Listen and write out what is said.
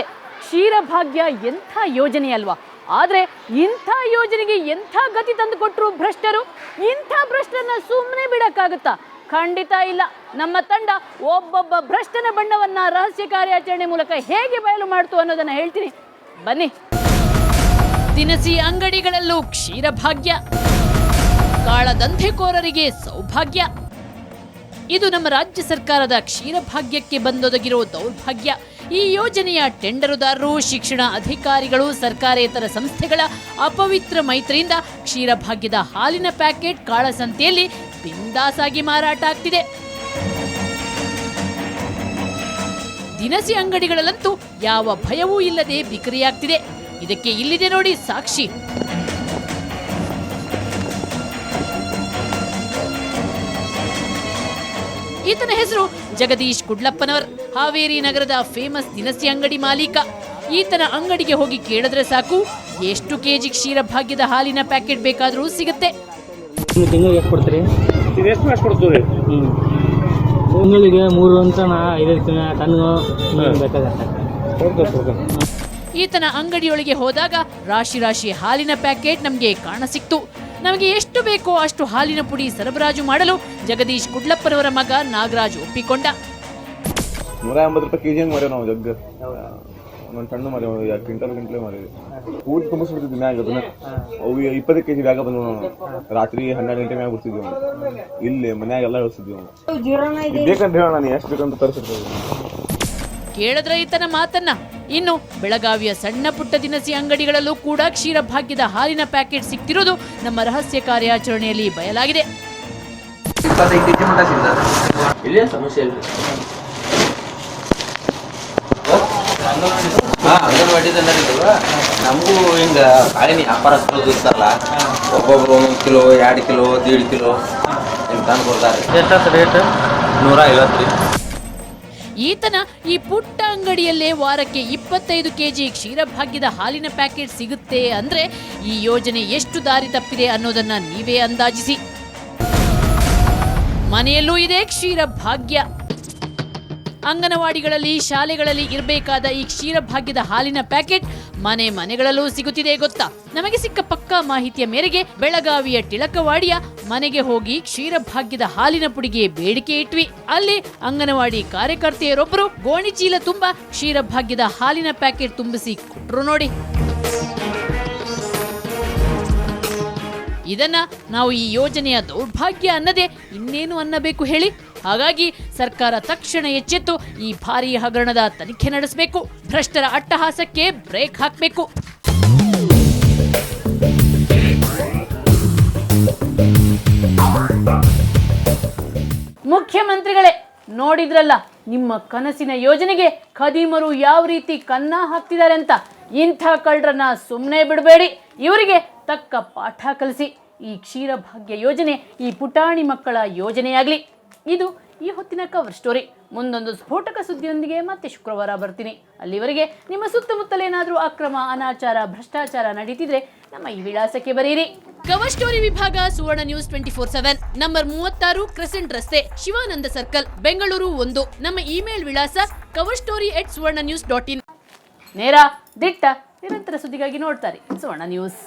ಕ್ಷೀರಭಾಗ್ಯ ಎಂಥ ಯೋಜನೆ ಅಲ್ವಾ? ಆದರೆ ಇಂಥ ಯೋಜನೆಗೆ ಎಂಥ ಗತಿ ತಂದು ಕೊಟ್ಟರು ಭ್ರಷ್ಟರು? ಇಂಥ ಭ್ರಷ್ಟರನ್ನ ಸುಮ್ಮನೆ ಬಿಡೋಕ್ಕಾಗುತ್ತಾ? ಖಂಡಿತ ಇಲ್ಲ. ನಮ್ಮ ತಂಡ ಒಬ್ಬೊಬ್ಬ ಭ್ರಷ್ಟನ ಬಣ್ಣವನ್ನ ರಹಸ್ಯ ಕಾರ್ಯಾಚರಣೆ ಮೂಲಕ ಹೇಗೆ ಬಯಲು ಮಾಡ್ತು ಅನ್ನೋದನ್ನ ಹೇಳ್ತೀನಿ. ಬನ್ನಿ. ದಿನಸಿ ಅಂಗಡಿಗಳಲ್ಲೂ ಕ್ಷೀರಭಾಗ್ಯ. ಕಾಳದಂಧೆಕೋರರಿಗೆ ಸೌಭಾಗ್ಯ. ಇದು ನಮ್ಮ ರಾಜ್ಯ ಸರ್ಕಾರದ ಕ್ಷೀರಭಾಗ್ಯಕ್ಕೆ ಬಂದೊದಗಿರೋ ದೌರ್ಭಾಗ್ಯ. ಈ ಯೋಜನೆಯ ಟೆಂಡರುದಾರರು, ಶಿಕ್ಷಣ ಅಧಿಕಾರಿಗಳು, ಸರ್ಕಾರೇತರ ಸಂಸ್ಥೆಗಳ ಅಪವಿತ್ರ ಮೈತ್ರಿಯಿಂದ ಕ್ಷೀರಭಾಗ್ಯದ ಹಾಲಿನ ಪ್ಯಾಕೆಟ್ ಕಾಳಸಂತೆಯಲ್ಲಿ ಬಿಂದಾಸಾಗಿ ಮಾರಾಟ ಆಗ್ತಿದೆ. ದಿನಸಿ ಅಂಗಡಿಗಳಲ್ಲಂತೂ ಯಾವ ಭಯವೂ ಇಲ್ಲದೆ ಬಿಕರಿಯಾಗ್ತಿದೆ. ಇದಕ್ಕೆ ಇಲ್ಲಿದೆ ನೋಡಿ ಸಾಕ್ಷಿ. ಈತನ ಹೆಸರು ಜಗದೀಶ್ ಕುಡ್ಲಪ್ಪನವರ್. ಹಾವೇರಿ ನಗರದ ಫೇಮಸ್ ದಿನಸಿ ಅಂಗಡಿ ಮಾಲೀಕ. ಈತನ ಅಂಗಡಿಗೆ ಹೋಗಿ ಕೇಳಿದ್ರೆ ಸಾಕು ಎಷ್ಟು ಕೆಜಿ ಕ್ಷೀರಭಾಗ್ಯದ ಹಾಲಿನ ಪ್ಯಾಕೆಟ್ ಬೇಕಾದರೂ ಸಿಗುತ್ತೆ. ನೀವು ತಿಂಗಳಿಗೆ ಎಷ್ಟು ಕೊಡ್ತೀರಿ? ಇದು ಎಷ್ಟು ಮ್ಯಾಚ್ ಕೊಡ್ತೀವಿ? ಹ್ಞೂ ತಿಂಗಳಿಗೆ ಮೂರು ಅಂತ ನಾ ಐದೈದು ತಿಂಗಳ ಟನ್ನು ಬೇಕಾಗತ್ತೆ. ಕೊಡ್ತೇವೆ ಕೊಡ್ತೇವೆ. ಈತನ ಅಂಗಡಿಯೊಳಗೆ ಹೋದಾಗ ರಾಶಿ ರಾಶಿ ಹಾಲಿನ ಪ್ಯಾಕೆಟ್ ನಮಗೆ ಕಾಣಸಿಕ್ತು ನಮಗೆ ಎಷ್ಟು ಬೇಕೋ ಅಷ್ಟು ಹಾಲಿನ ಪುಡಿ ಸರಬರಾಜು ಮಾಡಲು ಜಗದೀಶ್ ಕುಡ್ಲಪ್ಪನವರ ಮಗ ನಾಗರಾಜ್ ಒಪ್ಪಿಕೊಂಡ. ನೂರ ಎಂಬತ್ತು ರೂಪಾಯಿ ಕೆಜಿ ಹಂಗೆ ಮಾರೇವು ನಾವು ಜಗ್ಗ? ಒಂದು ಸಣ್ಣ ಮಾರೇವ್ ಎರಡು ಕ್ವಿಂಟಲ್ ಗಂಟ್ಲೆ ಮಾರೇವಿ ಊಟ ತುಂಬಿಸ್ಬಿಡ್ತಿದ್ವಿ ಮ್ಯಾಗ ಅದನ್ನ. ಅವು ಇಪ್ಪತ್ತು ಕೆಜಿ ಬ್ಯಾಗ ಬಂದು ನಾವು ರಾತ್ರಿ ಹನ್ನೆರಡು ಗಂಟೆ ಮ್ಯಾಗ ಬಿಡ್ತಿದ್ವಿ ನಾವು. ಇಲ್ಲಿ ಮನ್ಯಾಗ ಎಲ್ಲ ಇಳಿಸ್ತಿದ್ವಿ ನಾವು. ಬೇಕಂತ ಹೇಳೋಣ ನಾನು ಎಷ್ಟು ಬೇಕಂತ ತರಿಸಿರ್ತೀವಿ. ಕೇಳಿದ್ರೆ ಈತನ ಮಾತನ್ನ. ಇನ್ನು ಬೆಳಗಾವಿಯ ಸಣ್ಣ ಪುಟ್ಟ ದಿನಸಿ ಅಂಗಡಿಗಳಲ್ಲೂ ಕೂಡ ಕ್ಷೀರಭಾಗ್ಯದ ಹಾಲಿನ ಪ್ಯಾಕೆಟ್ ಸಿಕ್ತಿರೋದು ನಮ್ಮ ರಹಸ್ಯ ಕಾರ್ಯಾಚರಣೆಯಲ್ಲಿ ಬಯಲಾಗಿದೆ. ನಮಗೂ ಹಿಂಗ ಕಾಳಿನ ವ್ಯಾಪಾರಸ್ಥರು ಇರ್ತಾರಲ್ಲ ಒಬ್ಬೊಬ್ರು ಒಂದೊಂದು ಕಿಲೋ ಎರಡು ಕಿಲೋ ದೀಡ್ ಕಿಲೋ ಹಿಂಗೆ ತಂದು ಕೊಡ್ತಾರೆ ಎಷ್ಟು ರೇಟ್ ನೂರ ಐವತ್ತು ರೀ. ಈತನ ಈ ಪುಟ್ಟ ಅಂಗಡಿಯಲ್ಲೇ ವಾರಕ್ಕೆ ಇಪ್ಪತ್ತೈದು ಕೆ ಜಿ ಕ್ಷೀರಭಾಗ್ಯದ ಹಾಲಿನ ಪ್ಯಾಕೆಟ್ ಸಿಗುತ್ತೆ ಅಂದ್ರೆ ಈ ಯೋಜನೆ ಎಷ್ಟು ದಾರಿ ತಪ್ಪಿದೆ ಅನ್ನೋದನ್ನ ನೀವೇ ಅಂದಾಜಿಸಿ. ಮನೆಯಲ್ಲೂ ಇದೆ ಕ್ಷೀರಭಾಗ್ಯ. ಅಂಗನವಾಡಿಗಳಲ್ಲಿ, ಶಾಲೆಗಳಲ್ಲಿ ಇರಬೇಕಾದ ಈ ಕ್ಷೀರಭಾಗ್ಯದ ಹಾಲಿನ ಪ್ಯಾಕೆಟ್ ಮನೆ ಮನೆಗಳಲ್ಲೂ ಸಿಗುತ್ತಿದೆ ಗೊತ್ತಾ? ನಮಗೆ ಸಿಕ್ಕ ಪಕ್ಕಾ ಮಾಹಿತಿಯ ಮೇರೆಗೆ ಬೆಳಗಾವಿಯ ಟಿಳಕವಾಡಿಯ ಮನೆಗೆ ಹೋಗಿ ಕ್ಷೀರಭಾಗ್ಯದ ಹಾಲಿನ ಪುಡಿಗೆ ಬೇಡಿಕೆ ಇಟ್ವಿ. ಅಲ್ಲಿ ಅಂಗನವಾಡಿ ಕಾರ್ಯಕರ್ತೆಯರೊಬ್ಬರು ಗೋಣಿ ಚೀಲ ತುಂಬ ಕ್ಷೀರಭಾಗ್ಯದ ಹಾಲಿನ ಪ್ಯಾಕೆಟ್ ತುಂಬಿಸಿ ಕೊಟ್ರು ನೋಡಿ. ಇದನ್ನ ನಾವು ಈ ಯೋಜನೆಯ ದೌರ್ಭಾಗ್ಯ ಅನ್ನದೆ ಇನ್ನೇನು ಅನ್ನಬೇಕು ಹೇಳಿ? ಹಾಗಾಗಿ ಸರ್ಕಾರ ತಕ್ಷಣ ಎಚ್ಚೆತ್ತು ಈ ಭಾರಿ ಹಗರಣದ ತನಿಖೆ ನಡೆಸಬೇಕು. ಭ್ರಷ್ಟರ ಅಟ್ಟಹಾಸಕ್ಕೆ ಬ್ರೇಕ್ ಹಾಕಬೇಕು. ಮುಖ್ಯಮಂತ್ರಿಗಳೇ, ನೋಡಿದ್ರಲ್ಲ, ನಿಮ್ಮ ಕನಸಿನ ಯೋಜನೆಗೆ ಖದೀಮರು ಯಾವ ರೀತಿ ಕನ್ನ ಹಾಕ್ತಿದ್ದಾರೆ ಅಂತ. ಇಂಥ ಕಳ್ಳರನ್ನ ಸುಮ್ಮನೆ ಬಿಡಬೇಡಿ. ಇವರಿಗೆ ತಕ್ಕ ಪಾಠ ಕಲಿಸಿ. ಈ ಕ್ಷೀರಭಾಗ್ಯ ಯೋಜನೆ ಈ ಪುಟಾಣಿ ಮಕ್ಕಳ ಯೋಜನೆಯಾಗಲಿ. ಇದು ಈ ಹೊತ್ತಿನ ಕವರ್ ಸ್ಟೋರಿ ಮುಂದೊಂದು ಸ್ಫೋಟಕ ಸುದ್ದಿಯೊಂದಿಗೆ ಮತ್ತೆ ಶುಕ್ರವಾರ ಬರ್ತೀನಿ. ಅಲ್ಲಿವರೆಗೆ ನಿಮ್ಮ ಸುತ್ತಮುತ್ತಲೇನಾದರೂ ಅಕ್ರಮ ಅನಾಚಾರ ಭ್ರಷ್ಟಾಚಾರ ನಡೀತಿದ್ರೆ ನಮ್ಮ ಈ ವಿಳಾಸಕ್ಕೆ ಬರೀರಿ. ಕವರ್ ಸ್ಟೋರಿ ವಿಭಾಗ Suvarna news twenty four seven number ಮೂವತ್ತಾರು ಕ್ರೆಸೆಂಟ್ ರಸ್ತೆ ಶಿವಾನಂದ ಸರ್ಕಲ್ ಬೆಂಗಳೂರು ಒಂದು. ನಮ್ಮ ಇಮೇಲ್ ವಿಳಾಸ cover story at Suvarna news dot in ನೇರ ದಿಟ್ಟ ನಿರಂತರ ಸುದ್ದಿಗಾಗಿ ನೋಡ್ತಾರೆ ಸುವರ್ಣ ನ್ಯೂಸ್